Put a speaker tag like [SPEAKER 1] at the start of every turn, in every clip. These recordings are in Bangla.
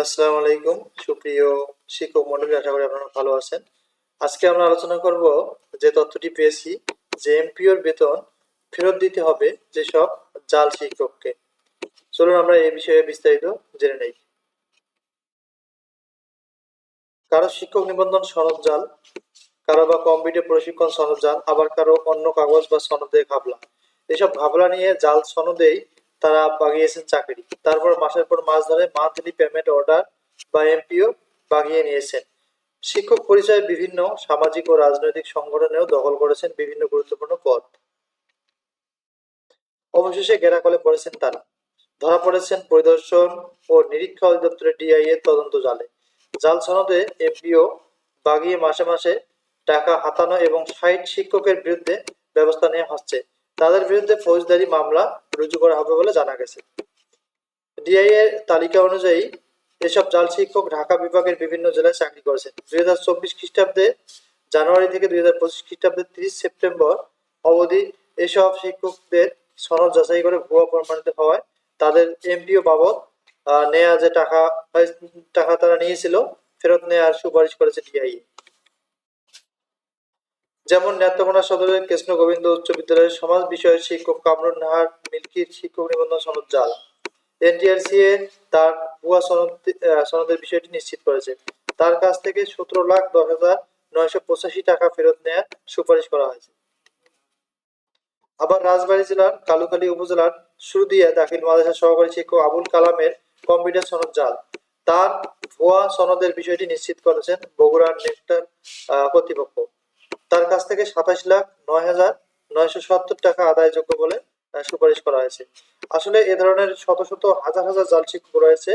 [SPEAKER 1] আসসালামু আলাইকুম। সুপ্রিয় শিক্ষক মন্ডলী, আশা করি আপনারা ভালো আছেন। আজকে আমরা আলোচনা করব যে তথ্যটি পেয়েছি যে এমপিওর বেতন ফেরত দিতে হবে যেসব জাল শিক্ষককে। চলুন আমরা এই বিষয়ে বিস্তারিত জেনে নেই। কারও শিক্ষক নিবন্ধন সনদ জাল, কারও বা কম্পিউটার প্রশিক্ষণ সনদ জাল, আবার কারও অন্য কাগজ বা সনদে ঘাবলা। এসব ঘাবলা নিয়ে জাল সনদেই তারা বাগিয়েছেন চাকরি। তারপর মাসের পর মাস ধরে মান্থলি পেমেন্ট অর্ডার বা এমপিও বাগিয়ে নিয়েছেন। শিক্ষক পরিচয়ে বিভিন্ন সামাজিক ও রাজনৈতিক সংগঠনেও দখল করেছেন বিভিন্ন গুরুত্বপূর্ণ পদ। অবশেষে গেরাকলে পড়েছেন তারা। ধরা পড়েছেন পরিদর্শন ও নিরীক্ষা অধিদপ্তরের ডিআই এর তদন্ত জালে। জাল সনদে এমপিও বাগিয়ে মাসে মাসে টাকা হাতানো এবং ষাট শিক্ষকের বিরুদ্ধে ব্যবস্থা নেওয়া হচ্ছে। তাদের বিরুদ্ধে ফৌজদারি মামলা রুজু করা হবে বলে জানা গেছে। ডিআই এর তালিকা অনুযায়ী এসব জাল শিক্ষক ঢাকা বিভাগের বিভিন্ন জেলায় চাকরি করেছেন। দুই হাজার চব্বিশ খ্রিস্টাব্দে জানুয়ারি থেকে দুই হাজার পঁচিশ খ্রিস্টাব্দের তিরিশ সেপ্টেম্বর অবধি এসব শিক্ষকদের সনদ যাচাই করে ভুয়া প্রমাণিত হওয়ায় তাদের এমপিও বাবদ নেয়া যে টাকা টাকা তারা নিয়েছিল, ফেরত নেওয়ার সুপারিশ করেছে ডিআই যেমন নেত্রকোনা সদরের কৃষ্ণ গোবিন্দ উচ্চ বিদ্যালয়ের সমাজ বিষয়ের শিক্ষক কামরুন নাহার মিল্কির শিক্ষক নিবন্ধন সনদ জাল। এনটিআরসি এ তার ভুয়া সনদ সনদের বিষয়টি নিশ্চিত করেছে। তার কাছ থেকে সতেরো লাখ দশ হাজার নয়শো পঁচাশি টাকা ফেরত নেওয়ার সুপারিশ করা হয়েছে। আবার রাজবাড়ী জেলার কালুখালী উপজেলার সুরদিয়া দাখিল মাদ্রাসা সহকারী শিক্ষক আবুল কালামের কম্পিউটার সনদ জাল। তার ভুয়া সনদের বিষয়টি নিশ্চিত করেছেন বগুড়ার নেকটার আহ, কর্তৃপক্ষ। তার কাছ থেকে সাতাশ লাখ নয় হাজার নয়শো সত্তর টাকা আদায়যোগ্য বলে সুপারিশ করা হয়েছে। আসলে এ ধরনের শত শত হাজার হাজার জাল শিক্ষক রয়েছে।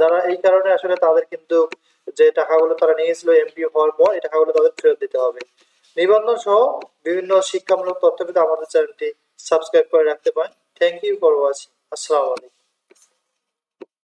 [SPEAKER 1] যারা এই কারণে আসলে তাদের কিন্তু যে টাকাগুলো তারা নিয়েছিল এমপি হওয়ার পর, এই টাকাগুলো তাদের ফেরত দিতে হবে। নিবন্ধন সহ বিভিন্ন শিক্ষামূলক তথ্য পেতে আমাদের চ্যানেলটি সাবস্ক্রাইব করে রাখতে পারেন। থ্যাংক ইউ ফর ওয়াচিং আসসালামু আলাইকুম।